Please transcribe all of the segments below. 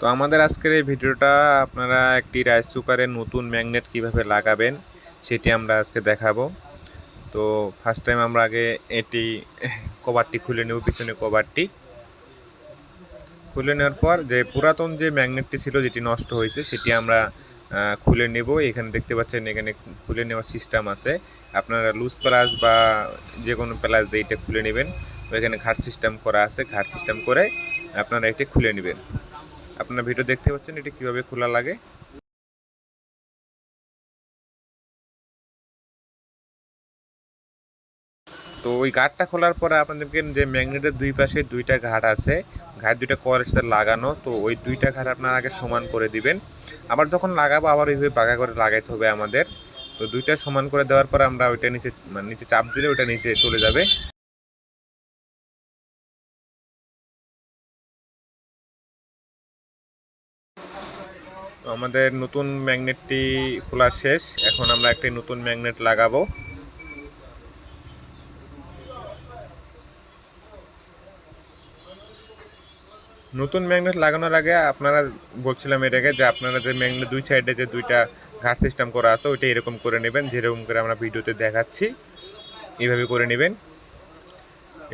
তো আমাদের আজকের এই ভিডিওটা আপনারা একটি রাইস কুকারের নতুন ম্যাগনেট কীভাবে লাগাবেন, সেটি আমরা আজকে দেখাবো। তো ফার্স্ট টাইম আমরা আগে এটি কভারটি খুলে নেব, পিছনে কভারটি। খুলে নেওয়ার পর যে পুরাতন যে ম্যাগনেটটি ছিল, যেটি নষ্ট হয়েছে, সেটি আমরা খুলে নেব। এখানে দেখতে পাচ্ছেন, এখানে খুলে নেওয়ার সিস্টেম আছে। আপনারা লুজ প্লাস বা যে কোনো প্লাস দিয়ে এটা খুলে নেবেন। এখানে ঘাট সিস্টেম করা আছে, ঘাট সিস্টেম করে আপনারা এটি খুলে নেবেন। আপনারা ভিডিও দেখতে পাচ্ছেন, এটি কীভাবে খোলা লাগে। তো ওই ঘাটটা খোলার পরে আপনাদেরকে যে ম্যাগনেটের দুই পাশে দুইটা ঘাট আছে, ঘাট দুইটা কয়ের সাথে লাগানো, তো ওই দুইটা ঘাট আপনারা আগে সমান করে দিবেন। আবার যখন লাগাবো, আবার ওইভাবে বাঁকা করে লাগাইতে হবে আমাদের। তো দুইটা সমান করে দেওয়ার পর আমরা ওইটা নিচে মানে নিচে চাপ দিলে ওইটা নিচে চলে যাবে। আমাদের নতুন ম্যাগনেটটি খোলা শেষ। এখন আমরা একটি নতুন ম্যাগনেট লাগাবো। নতুন ম্যাগনেট লাগানোর আগে আপনারা বলছিলাম এটাকে যে আপনারা যে ম্যাগনেট দুই সাইডে যে দুইটা ঘাট সিস্টেম করা আছে, ওইটা এরকম করে নেবেন, যেরকম করে আমরা ভিডিওতে দেখাচ্ছি। এইভাবে করে নেবেন।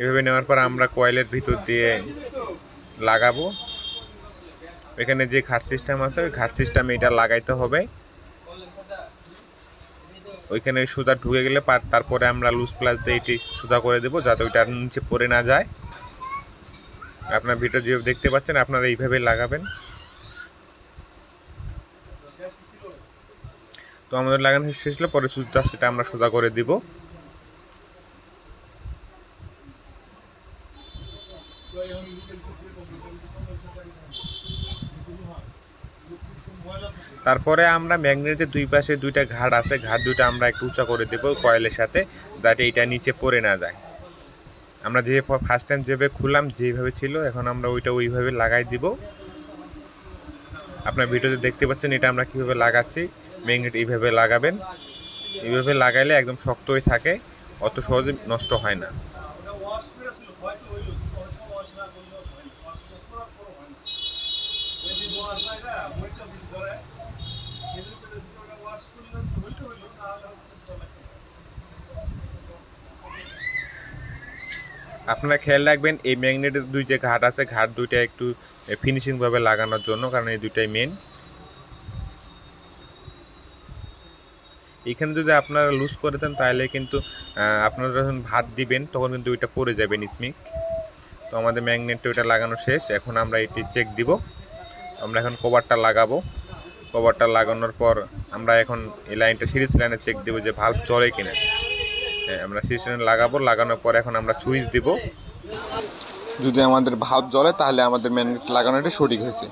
এভাবে নেওয়ার পর আমরা কয়েলের ভিতর দিয়ে লাগাবো। এখানে যে ঘাট সিস্টেম আছে, ওই ঘাট সিস্টেমে এটা লাগাইতে হবে। ওইখানে সুতা ঢুকে গেলে তারপরে আমরা লুজ প্লাস দিয়ে এটি সুতা করে দেবো, যাতে ওইটা নিচে পড়ে না যায়। আপনার ভিডিও যে দেখতে পাচ্ছেন, আপনারা এইভাবে লাগাবেন। তো আমাদের লাগানো শেষ হলে পরে সুতা সেটা আমরা সোজা করে দিব। তারপরে আমরা ম্যাগনেটের দুই পাশে দুইটা ঘাট আছে, ঘাট দুইটা আমরা একটু উঁচা করে দেবো কয়েলের সাথে, যাতে এটা নিচে পড়ে না যায়। আমরা যে ফার্স্ট টাইম যেভাবে খুললাম, যেভাবে ছিল, এখন আমরা ওইটা ওইভাবে লাগাই দিব। আপনার ভিডিওতে দেখতে পাচ্ছেন এটা আমরা কীভাবে লাগাচ্ছি। ম্যাগনেট এইভাবে লাগাবেন। এইভাবে লাগাইলে একদম শক্ত হয়ে থাকে, অত সহজে নষ্ট হয় না। আপনারা খেয়াল রাখবেন, এই ম্যাগনেটের দুই যে ঘাট আছে, ঘাট দুইটা একটু ফিনিশিং ভাবে লাগানোর জন্য, কারণ এই দুইটাই মেন এখানে যদি আপনারা লুজ করে দেন, তাহলে কিন্তু আপনারা যখন ভাত দিবেন, তখন কিন্তু ওইটা পড়ে যাবে নিসমিক। তো আমাদের ম্যাগনেটটা ওইটা লাগানো শেষ। এখন আমরা এটি চেক দিব। আমরা এখন কভারটা লাগাবো। কভারটা লাগানোর পর আমরা এখন এই লাইনটা সিরিজ লাইনে চেক দিব যে ভাল্ব চলে কিনা। হ্যাঁ আমরা সিরিজ লাইন লাগাবো। লাগানোর পর এখন আমরা সুইচ দিব। যদি আমাদের ভাল্ব জ্বলে, তাহলে আমাদের ম্যাগনেট লাগানোটা সঠিক হয়েছে।